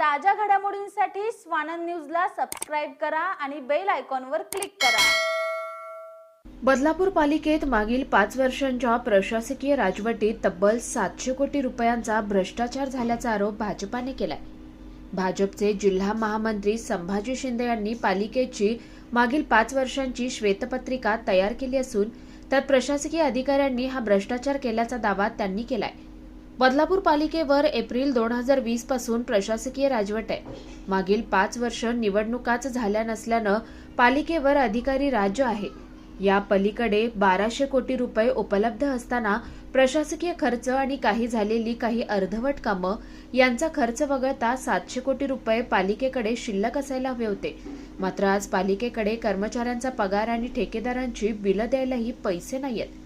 ताज्या घडामोडींसाठी स्वानंद न्यूजला सबस्क्राईब करा आणि बेल आयकॉनवर क्लिक करा. बदलापूर पालिकेत मागील पाच वर्षांच्या प्रशासकीय राजवटीत तब्बल सातशे कोटी रुपयांचा भ्रष्टाचार झाल्याचा आरोप भाजपाने केलाय. भाजपचे जिल्हा महामंत्री संभाजी शिंदे यांनी पालिकेची मागील पाच वर्षांची श्वेतपत्रिका तयार केली असून त्यात प्रशासकीय अधिकाऱ्यांनी हा भ्रष्टाचार केल्याचा दावा त्यांनी केलाय. बदलापूर पालिकेवर एप्रिल दोन हजार वीसपासून प्रशासकीय राजवट आहे. मागील पाच वर्ष निवडणुकाच झाल्या नसल्यानं पालिकेवर अधिकारी राज्य आहे. या पलीकडे बाराशे कोटी रुपये उपलब्ध असताना प्रशासकीय खर्च आणि काही झालेली काही अर्धवट कामं यांचा खर्च वगळता सातशे कोटी रुपये पालिकेकडे शिल्लक असायला हवे होते. मात्र आज पालिकेकडे कर्मचाऱ्यांचा पगार आणि ठेकेदारांची बिलं द्यायलाही पैसे नाहीयेत.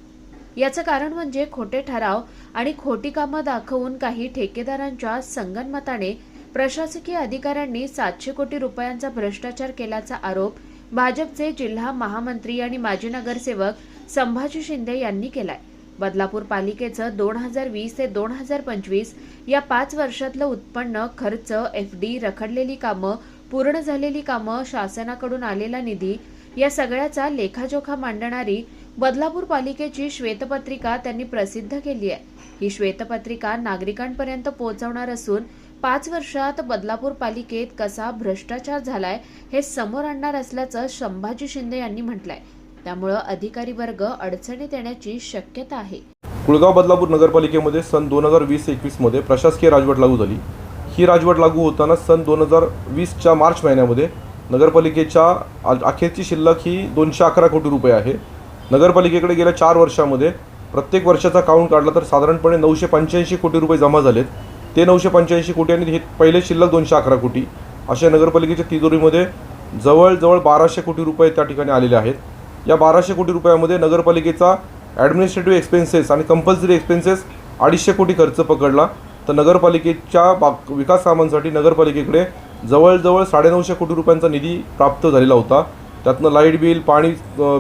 याचं कारण म्हणजे खोटे ठराव आणि खोटी कामं दाखवून काही ठेकेदारांच्या संगनमताने प्रशासकीय अधिकाऱ्यांनी सातशे कोटी रुपयांचा भ्रष्टाचार केल्याचा आरोप भाजपचे जिल्हा महामंत्री आणि माजी नगरसेवक संभाजी शिंदे यांनी केलाय. बदलापूर पालिकेचं दोन हजार वीस ते दोन हजार पंचवीस या पाच वर्षातलं उत्पन्न खर्च एफ डी रखडलेली कामं पूर्ण झालेली कामं शासनाकडून आलेला निधी या सगळ्याचा लेखाजोखा मांडणारी बदलापूर पालिकेची श्वेतपत्रिका त्यांनी प्रसिद्ध केली आहे. ही श्वेतपत्रिका नागरिकांपर्यंत पोहोचवणार असून पाच वर्षात बदलापूर पालिकेत कसा भ्रष्टाचार झालाय हे समोर आणणार असल्याचं संभाजी शिंदे यांनी म्हटलंय. त्यामुळं अधिकारी वर्ग अडचणीत येण्याची शक्यता आहे. कुळगाव बदलापूर नगरपालिकेमध्ये सन दोन हजार वीस एकवीसमध्ये प्रशासकीय राजवट लागू झाली. ही राजवट लागू होताना सन दोन हजार वीसच्या मार्च महिन्यामध्ये नगरपालिकेच्या अखेरची शिल्लक ही दोनशे अकरा कोटी रुपये आहे. नगरपालिकेकडे गेल्या चार वर्षामध्ये प्रत्येक वर्षाचा काउंट काढला तर साधारणपणे नऊशे पंच्याऐंशी कोटी रुपये जमा झालेत. ते नऊशे पंच्याऐंशी कोटी आणि हे पहिले शिल्लक दोनशे अकरा कोटी. अशा नगरपालिकेच्या तिजोरीमध्ये जवळजवळ बाराशे कोटी रुपये त्या ठिकाणी आलेले आहेत. या बाराशे कोटी रुपयामध्ये नगरपालिकेचा ॲडमिनिस्ट्रेटिव्ह एक्सपेन्सेस आणि कंपल्सरी एक्सपेन्सेस अडीचशे कोटी खर्च पकडला. तर नगरपालिकेच्या बा विकास कामांसाठी नगरपालिकेकडे जवळजवळ साडेनऊशे कोटी रुपयांचा निधी प्राप्त झालेला होता. त्यातनं लाइट बिल पाणी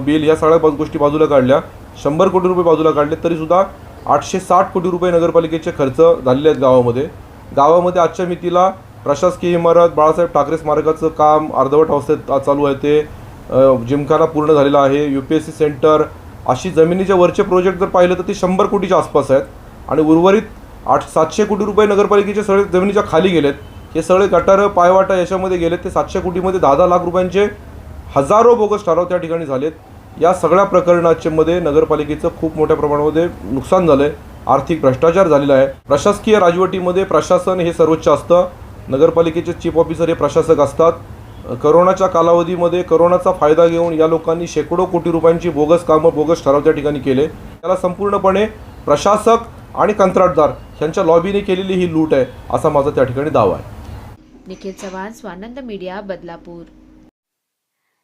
बिल या सगळ्या बा- गोष्टी बाजूला काढल्या. शंभर कोटी रुपये बाजूला काढले तरीसुद्धा आठशे साठ कोटी रुपये नगरपालिकेचे खर्च झालेले आहेत गावामध्ये. गावामध्ये आजच्या मितीला प्रशासकीय इमारत बाळासाहेब ठाकरे स्मारकाचं काम अर्धवट अवस्थेत चालू आहे ते जिमखाना पूर्ण झालेला आहे. U P S C centre अशी जमिनीच्या वरचे प्रोजेक्ट जर पाहिलं तर ते शंभर कोटीच्या आसपास आहेत. आणि उर्वरित आठ सातशे कोटी रुपये नगरपालिकेचे सगळे जमिनीच्या खाली गेलेत. हे सगळे गटारं पायवाटा याच्यामध्ये गेलेत. ते सातशे कोटीमध्ये दहा दहा लाख रुपयांचे हजारो बोगस ठराव त्या ठिकाणी झालेत. या सगळ्या प्रकरणाच्या मध्ये नगरपालिकेचं खूप मोठ्या प्रमाणामध्ये नुकसान झालं आहे आर्थिक भ्रष्टाचार झालेला आहे. प्रशासकीय राजवटीमध्ये प्रशासन हे सर्वोच्च असतं. नगरपालिकेचे चीफ ऑफिसर हे प्रशासक असतात. करोनाच्या कालावधीमध्ये करोनाचा फायदा घेऊन या लोकांनी शेकडो कोटी रुपयांची बोगस कामं बोगस ठराव त्या ठिकाणी केले. त्याला संपूर्णपणे प्रशासक आणि कंत्राटदार यांच्या लॉबीने केलेली ही लूट आहे असा माझा त्या ठिकाणी दावा आहे. निखिल चव्हाण स्वानंद मीडिया बदलापूर.